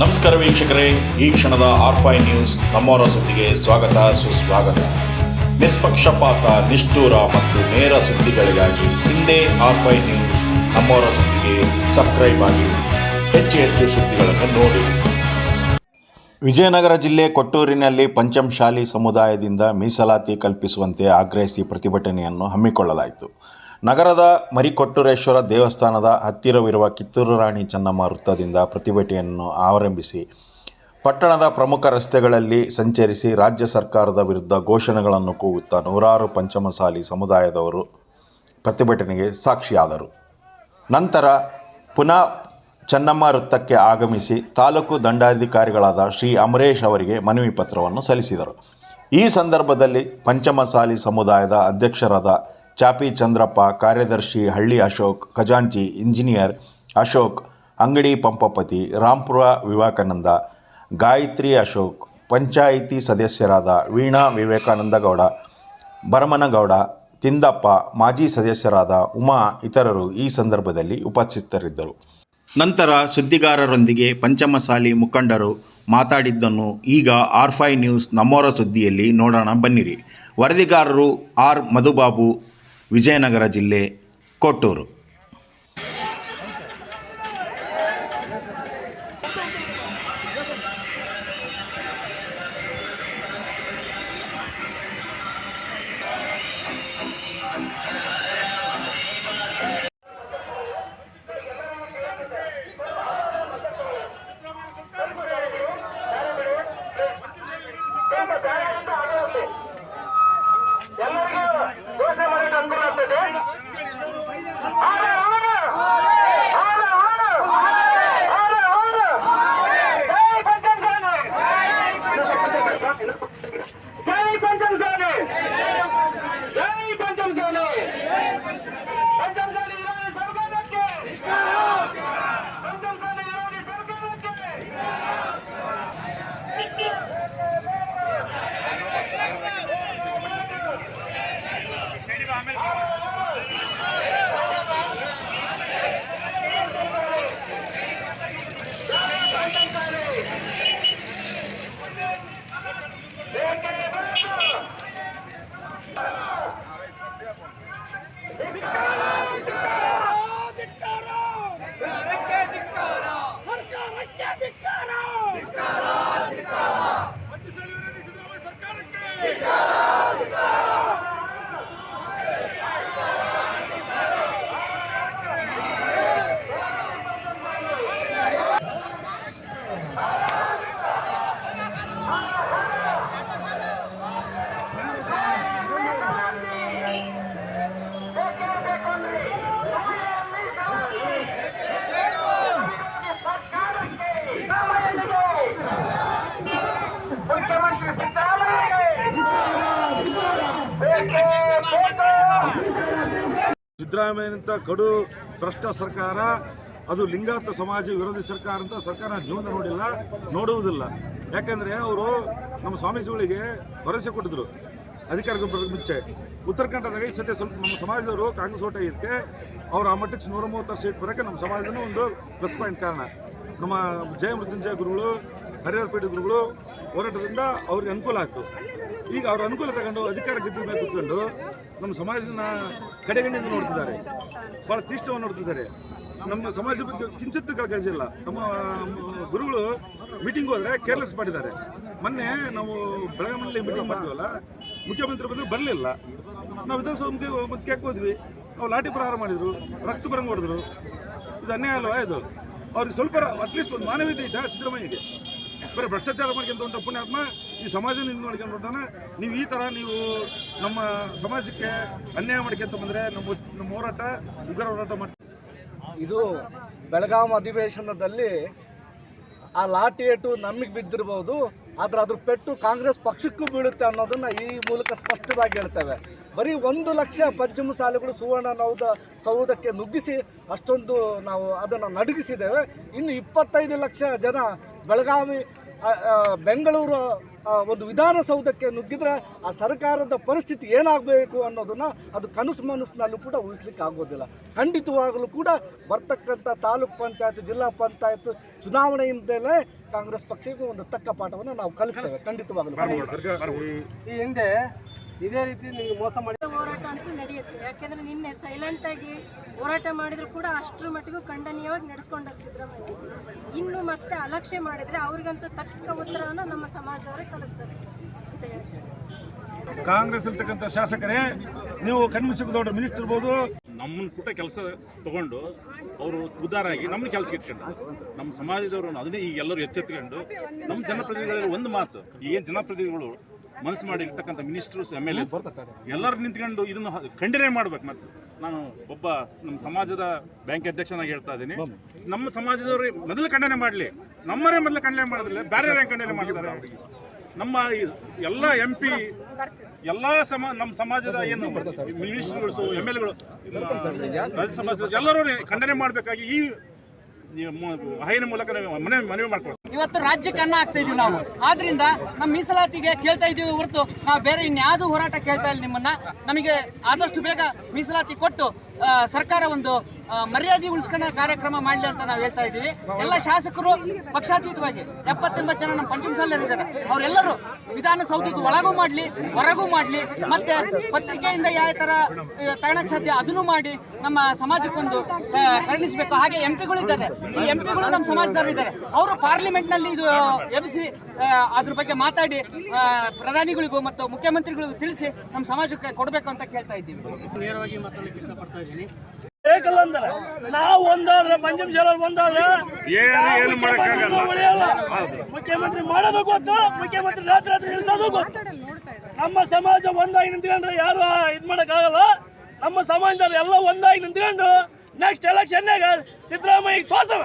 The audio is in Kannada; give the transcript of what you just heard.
ನಮಸ್ಕಾರ ವೀಕ್ಷಕರೇ, ಈ ಕ್ಷಣದ ಆರ್ಫೈ ನ್ಯೂಸ್ ನಮ್ಮವರ ಸುದ್ದಿಗೆ ಸ್ವಾಗತ, ಸುಸ್ವಾಗತ. ನಿಷ್ಪಕ್ಷಪಾತ, ನಿಷ್ಠೂರ ಮತ್ತು ನೇರ ಸುದ್ದಿಗಳಿಗಾಗಿ ಹಿಂದೆ ಆರ್ಫೈ ನ್ಯೂಸ್ ನಮ್ಮವರ ಸುದ್ದಿಗೆ ಸಬ್ಸ್ಕ್ರೈಬ್ ಆಗಿ, ಹೆಚ್ಚು ಹೆಚ್ಚು ಸುದ್ದಿಗಳನ್ನು ನೋಡಿ. ವಿಜಯನಗರ ಜಿಲ್ಲೆ ಕೊಟ್ಟೂರಿನಲ್ಲಿ ಪಂಚಮಶಾಲಿ ಸಮುದಾಯದಿಂದ ಮೀಸಲಾತಿ ಕಲ್ಪಿಸುವಂತೆ ಆಗ್ರಹಿಸಿ ಪ್ರತಿಭಟನೆಯನ್ನು ಹಮ್ಮಿಕೊಳ್ಳಲಾಯಿತು. ನಗರದ ಮರಿಕೊಟ್ಟೂರೇಶ್ವರ ದೇವಸ್ಥಾನದ ಹತ್ತಿರವಿರುವ ಕಿತ್ತೂರು ರಾಣಿ ಚೆನ್ನಮ್ಮ ವೃತ್ತದಿಂದ ಪ್ರತಿಭಟನೆಯನ್ನು ಆರಂಭಿಸಿ, ಪಟ್ಟಣದ ಪ್ರಮುಖ ರಸ್ತೆಗಳಲ್ಲಿ ಸಂಚರಿಸಿ ರಾಜ್ಯ ಸರ್ಕಾರದ ವಿರುದ್ಧ ಘೋಷಣೆಗಳನ್ನು ಕೂಗುತ್ತಾ ನೂರಾರು ಪಂಚಮಸಾಲಿ ಸಮುದಾಯದವರು ಪ್ರತಿಭಟನೆಗೆ ಸಾಕ್ಷಿಯಾದರು. ನಂತರ ಪುನಃ ಚೆನ್ನಮ್ಮ ವೃತ್ತಕ್ಕೆ ಆಗಮಿಸಿ ತಾಲೂಕು ದಂಡಾಧಿಕಾರಿಗಳಾದ ಶ್ರೀ ಅಮರೇಶ್ ಅವರಿಗೆ ಮನವಿ ಪತ್ರವನ್ನು ಸಲ್ಲಿಸಿದರು. ಈ ಸಂದರ್ಭದಲ್ಲಿ ಪಂಚಮಸಾಲಿ ಸಮುದಾಯದ ಅಧ್ಯಕ್ಷರಾದ ಚಾಪಿ ಚಂದ್ರಪ್ಪ, ಕಾರ್ಯದರ್ಶಿ ಹಳ್ಳಿ ಅಶೋಕ್, ಖಜಾಂಚಿ ಇಂಜಿನಿಯರ್ ಅಶೋಕ್, ಅಂಗಡಿ ಪಂಪಪತಿ ರಾಂಪುರ ವಿವೇಕಾನಂದ, ಗಾಯತ್ರಿ ಅಶೋಕ್, ಪಂಚಾಯಿತಿ ಸದಸ್ಯರಾದ ವೀಣಾ ವಿವೇಕಾನಂದ ಗೌಡ ಭರಮನಗೌಡ, ತಿಂದಪ್ಪ, ಮಾಜಿ ಸದಸ್ಯರಾದ ಉಮಾ ಇತರರು ಈ ಸಂದರ್ಭದಲ್ಲಿ ಉಪಸ್ಥಿತರಿದ್ದರು. ನಂತರ ಸುದ್ದಿಗಾರರೊಂದಿಗೆ ಪಂಚಮಸಾಲಿ ಮುಖಂಡರು ಮಾತಾಡಿದ್ದನ್ನು ಈಗ ಆರ್ ಫೈ ನ್ಯೂಸ್ ನಮ್ಮೋರ ಸುದ್ದಿಯಲ್ಲಿ ನೋಡೋಣ ಬನ್ನಿರಿ. ವರದಿಗಾರರು ಆರ್ ಮಧುಬಾಬು ವಿಜಯನಗರ ಜಿಲ್ಲೆ ಕೊಟ್ಟೂರು. Let's go! ಸಿದ್ದರಾಮಯ್ಯನಂತ ಕಡು ಭ್ರಷ್ಟ ಸರ್ಕಾರ, ಅದು ಲಿಂಗಾಯತ ಸಮಾಜ ವಿರೋಧಿ ಸರ್ಕಾರ ಅಂತ ಸರ್ಕಾರ ಜೀವನ ನೋಡಿಲ್ಲ, ನೋಡುವುದಿಲ್ಲ. ಯಾಕಂದ್ರೆ ಅವರು ನಮ್ಮ ಸ್ವಾಮೀಜಿಗಳಿಗೆ ಭರವಸೆ ಕೊಟ್ಟಿದ್ರು ಅಧಿಕಾರಕ್ಕೆ ಮುಂಚೆ. ಉತ್ತರ ಕನ್ನಡದಾಗ ಈ ಸದ್ಯ ಸ್ವಲ್ಪ ನಮ್ಮ ಸಮಾಜದವರು ಕಾಂಗ್ರೆಸ್ ಓಟ್ ಆಗಿದ್ದಕ್ಕೆ ಅವ್ರು ಆ ಮಟ್ಟಕ್ಕೆ ನೂರ ಮೂವತ್ತಾರು ಸೀಟ್ ಬರೋಕ್ಕೆ ನಮ್ಮ ಸಮಾಜದ ಒಂದು ಪ್ಲಸ್ ಪಾಯಿಂಟ್ ಕಾರಣ. ನಮ್ಮ ಜಯ ಮೃತ್ಯುಂಜಯ ಗುರುಗಳು, ಹರಿಹರ ಗುರುಗಳು ಹೋರಾಟದಿಂದ ಅವ್ರಿಗೆ ಅನುಕೂಲ ಆಯಿತು. ಈಗ ಅವ್ರ ಅನುಕೂಲ ತಗೊಂಡು ಅಧಿಕಾರ ಗೆದ್ದ ಮೇಲೆ ಕೂತ್ಕೊಂಡು ನಮ್ಮ ಸಮಾಜನ ಕಡೆಗಣಿಯಿಂದ ನೋಡ್ತಿದ್ದಾರೆ. ಭಾಳ ತೀಷ್ಟವನ್ನು ನೋಡ್ತಿದ್ದಾರೆ. ನಮ್ಮ ಸಮಾಜ ಬಗ್ಗೆ ಕಿಂಚಿತ್ತು ಕಳಿಸಿಲ್ಲ. ನಮ್ಮ ಗುರುಗಳು ಮೀಟಿಂಗ್ ಹೋದ್ರೆ ಕೇರ್ಲೆಸ್ ಮಾಡಿದ್ದಾರೆ. ಮೊನ್ನೆ ನಾವು ಬೆಳಗಾವಿನಲ್ಲಿ ಮೀಟಿಂಗ್ ಮಾಡ್ತೀವಲ್ಲ, ಮುಖ್ಯಮಂತ್ರಿ ಬಂದ್ರೆ ಬರಲಿಲ್ಲ. ನಾವು ವಿಧಾನಸೌಧಕ್ಕೆ ಮತ್ತೆ ಕೇಕ್ ಹೋದ್ವಿ. ನಾವು ಲಾಠಿ ಪ್ರಹಾರ ಮಾಡಿದ್ರು, ರಕ್ತ ಬರಂಗ್ ಹೊಡೆದ್ರು. ಇದು ಅನ್ಯಾಯ ಅಲ್ವಾ ಇದು? ಅವ್ರಿಗೆ ಸ್ವಲ್ಪ ಅಟ್ಲೀಸ್ಟ್ ಒಂದು ಮಾನವೀಯತೆ ಇದೆ ಸಿದ್ದರಾಮಯ್ಯಗೆ. ಬರೀ ಭ್ರಷ್ಟಾಚಾರ ಮಾಡ್ಕೊಂತ ಪುಣ್ಯಾತ್ಮ ಈ ಸಮಾಜ ಇದು ಹೊಂಟಾನ ನೀವು ಈ ಥರ ನೀವು ನಮ್ಮ ಸಮಾಜಕ್ಕೆ ಅನ್ಯಾಯ ಮಾಡ್ಕೊಂತ ಬಂದರೆ ನಮ್ಮ ನಮ್ಮ ಹೋರಾಟ ಉಗ್ರ ಹೋರಾಟ ಮಾಡ್ತೀವಿ. ಇದು ಬೆಳಗಾವಿ ಅಧಿವೇಶನದಲ್ಲಿ ಆ ಲಾಠಿ ಏಟು ನಮಗೆ ಬಿದ್ದಿರ್ಬೋದು, ಆದರೆ ಅದ್ರ ಪೆಟ್ಟು ಕಾಂಗ್ರೆಸ್ ಪಕ್ಷಕ್ಕೂ ಬೀಳುತ್ತೆ ಅನ್ನೋದನ್ನ ಈ ಮೂಲಕ ಸ್ಪಷ್ಟವಾಗಿ ಹೇಳ್ತೇವೆ. ಬರೀ ಒಂದು ಲಕ್ಷ ಪಂಚಮ ಸಾಲುಗಳು ಸುವರ್ಣ ನೌದ ಸೌಧಕ್ಕೆ ನುಗ್ಗಿಸಿ ಅಷ್ಟೊಂದು ನಾವು ಅದನ್ನು ನಡುಗಿಸಿದ್ದೇವೆ. ಇನ್ನು ಇಪ್ಪತ್ತೈದು ಲಕ್ಷ ಜನ ಬೆಳಗಾವಿ ಬೆಂಗಳೂರು ಒಂದು ವಿಧಾನಸೌಧಕ್ಕೆ ನುಗ್ಗಿದ್ರೆ ಆ ಸರ್ಕಾರದ ಪರಿಸ್ಥಿತಿ ಏನಾಗಬೇಕು ಅನ್ನೋದನ್ನ ಅದು ಕನಸು ಮನಸ್ಸಿನಲ್ಲೂ ಕೂಡ ಉಳಿಸ್ಲಿಕ್ಕೆ ಆಗೋದಿಲ್ಲ. ಖಂಡಿತವಾಗಲೂ ಕೂಡ ಬರ್ತಕ್ಕಂಥ ತಾಲೂಕ್ ಪಂಚಾಯತ್ ಜಿಲ್ಲಾ ಪಂಚಾಯತ್ ಚುನಾವಣೆಯಿಂದಲೇ ಕಾಂಗ್ರೆಸ್ ಪಕ್ಷಕ್ಕೆ ಒಂದು ತಕ್ಕ ಪಾಠವನ್ನು ನಾವು ಕಲಿಸ್ತೇವೆ. ಖಂಡಿತವಾಗಲೂ. ಈ ಈ ಹಿಂದೆ ಇದೇ ರೀತಿ ನಿಮಗೆ ಮೋಸ ಮಾಡಿ ಹೋರಾಟ ಅಂತೂ ನಡೆಯುತ್ತೆ. ಯಾಕೆಂದ್ರೆ ನಿನ್ನೆ ಸೈಲೆಂಟ್ ಆಗಿ ಹೋರಾಟ ಮಾಡಿದ್ರು ಕೂಡ ಅಷ್ಟರ ಮಟ್ಟಿಗೂ ಖಂಡನೀಯವಾಗಿ ನಡೆಸ್ಕೊಂಡಾರೆ ಸಿದ್ದರಾಮಯ್ಯ. ಇನ್ನು ಮತ್ತೆ ಅಲಕ್ಷ್ಯ ಮಾಡಿದ್ರೆ ಅವ್ರಿಗಂತೂ ತಕ್ಕ ಉತ್ತರವನ್ನು ನಮ್ಮ ಸಮಾಜದವರೇ ಕಲಿಸ್ತಾರೆ ಕಾಂಗ್ರೆಸ್ ಇರ್ತಕ್ಕಂಥ ಶಾಸಕರೇ, ನೀವು ಕಣ್ಮುಚ್ಚಿಗೆ ದೊಡ್ಡ ಮಿನಿಸ್ಟರ್ ಇರ್ಬೋದು. ನಮ್ಮನ್ನ ಕೂಡ ಕೆಲಸ ತಗೊಂಡು ಅವರು ಉದ್ಧಾರ ಆಗಿ ನಮ್ಮನ್ನ ಕೆಲಸ ಇಟ್ಕೊಂಡು, ನಮ್ಮ ಸಮಾಜದವರು ಅದನ್ನೇ ಈಗ ಎಲ್ಲರೂ ಎಚ್ಚೆತ್ಕೊಂಡು, ನಮ್ಮ ಜನಪ್ರತಿನಿಧಿಗಳಲ್ಲಿ ಒಂದು ಮಾತು ಈಗೇನು ಜನಪ್ರತಿನಿಧಿಗಳು ಮನಸ್ಸು ಮಾಡಿರ್ತಕ್ಕಂಥ ಮಿನಿಸ್ಟರ್ಸ್ ಎಂ ಎಲ್ ಎಸ್ ಎಲ್ಲರೂ ನಿಂತ್ಕೊಂಡು ಇದನ್ನು ಖಂಡನೆ ಮಾಡ್ಬೇಕು ಮತ್ತೆ. ನಾನು ಒಬ್ಬ ನಮ್ಮ ಸಮಾಜದ ಬ್ಯಾಂಕ್ ಅಧ್ಯಕ್ಷನಾಗಿ ಹೇಳ್ತಾ ಇದ್ದೀನಿ. ನಮ್ಮ ಸಮಾಜದವ್ರಿಗೆ ಮೊದಲು ಖಂಡನೆ ಮಾಡಲಿ. ನಮ್ಮರೇ ಮೊದಲು ಖಂಡನೆ ಮಾಡಿದ್ರೆ ಬೇರೆ ಹೆಂಗೆ ಖಂಡನೆ ಮಾಡಿದ್ದಾರೆ ನಮ್ಮ ಎಲ್ಲ ಎಂ ಪಿ ಎಲ್ಲ ಸಮ ನಮ್ಮ ಸಮಾಜದ ಏನು ಮಿನಿಸ್ಟರ್ಗಳು ಎಂ ಎಲ್ ಎಗಳು ರಾಜ್ಯ ಸಮಾಜದ ಎಲ್ಲರೂ ಖಂಡನೆ ಮಾಡಬೇಕಾಗಿ ಈ ವಾಹಿನಿ ಮೂಲಕ ನಾವು ಮನೆ ಮನವಿ ಮಾಡ್ಕೊಳ್ತೀವಿ. ಇವತ್ತು ರಾಜ್ಯಕ್ಕೆ ಅನ್ನ ಹಾಕ್ತಾ ಇದೀವಿ ನಾವು. ಆದ್ರಿಂದ ನಮ್ಮ ಮೀಸಲಾತಿಗೆ ಕೇಳ್ತಾ ಇದೀವಿ ಹೊರತು ನಾವು ಬೇರೆ ಇನ್ಯಾವುದೂ ಹೋರಾಟ ಕೇಳ್ತಾ ಇಲ್ಲ ನಿಮ್ಮನ್ನ. ನಮಗೆ ಆದಷ್ಟು ಬೇಗ ಮೀಸಲಾತಿ ಕೊಟ್ಟು ಸರ್ಕಾರ ಒಂದು ಮರ್ಯಾದೆ ಉಳಿಸ್ಕೊಂಡ ಕಾರ್ಯಕ್ರಮ ಮಾಡಲಿ ಅಂತ ನಾವು ಹೇಳ್ತಾ ಇದ್ದೀವಿ. ಎಲ್ಲ ಶಾಸಕರು ಪಕ್ಷಾತೀತವಾಗಿ ಎಪ್ಪತ್ತೆಂಬತ್ತು ಜನ ನಮ್ಮ ಪಂಚಮಸಾಲರಿದ್ದಾರೆ ಅವರೆಲ್ಲರೂ ವಿಧಾನಸೌಧದ ಒಳಗೂ ಮಾಡಲಿ, ಹೊರಗೂ ಮಾಡಲಿ, ಮತ್ತೆ ಪತ್ರಿಕೆಯಿಂದ ಯಾವ ಥರ ತಗೊಳಕ್ಕೆ ಸಾಧ್ಯ ಅದನ್ನು ಮಾಡಿ ನಮ್ಮ ಸಮಾಜಕ್ಕೊಂದು ಕರುಣಿಸಬೇಕು. ಹಾಗೆ ಎಂ ಪಿಗಳಿದ್ದಾರೆ ಈ ಎಂ ಪಿಗಳು ನಮ್ಮ ಸಮಾಜದವರು ಇದ್ದಾರೆ. ಅವರು ಪಾರ್ಲಿಮೆಂಟ್ನಲ್ಲಿ ಇದು ಎಬ್ಬಿಸಿ ಅದ್ರ ಬಗ್ಗೆ ಮಾತಾಡಿ ಪ್ರಧಾನಿಗಳಿಗೂ ಮತ್ತು ಮುಖ್ಯಮಂತ್ರಿಗಳಿಗೂ ತಿಳಿಸಿ ನಮ್ಮ ಸಮಾಜಕ್ಕೆ ಕೊಡಬೇಕು ಅಂತ ಕೇಳ್ತಾ ಇದ್ದೀವಿ. ನೇರವಾಗಿ ಮಾತಾಡಲಿಕ್ಕೆ ಇಷ್ಟಪಡ್ತಾ ಇದ್ದೀನಿ. ಬೇಕಲ್ಲಂದ್ರೆ ನಾವು ಒಂದಾದ್ರೆ ಒಂದಾದ್ರೆ ಏನು ಏನು ಮಾಡೋಕ್ಕಾಗಲ್ಲ. ಉಳಿಯಲ್ಲ. ಮುಖ್ಯಮಂತ್ರಿ ಮಾಡೋದು ಗೊತ್ತು ಮುಖ್ಯಮಂತ್ರಿ ರಾತ್ರಿ ರಾತ್ರಿ ನಿಲ್ಸೋದು ಗೊತ್ತು. ನಮ್ಮ ಸಮಾಜ ಒಂದಾಗಿ ನಿಂತ್ಕೊಂಡ್ರೆ ಯಾರು ಇದ್ ಮಾಡಕ್ಕಾಗಲ್ಲ. ನಮ್ಮ ಸಮಾಜದಲ್ಲಿ ಎಲ್ಲ ಒಂದಾಗಿ ನಿಂತ್ಕೊಂಡು ನೆಕ್ಸ್ಟ್ ಎಲೆಕ್ಷನ್ನಾಗ ಸಿದ್ದರಾಮಯ್ಯ ತೋರ್ಸವ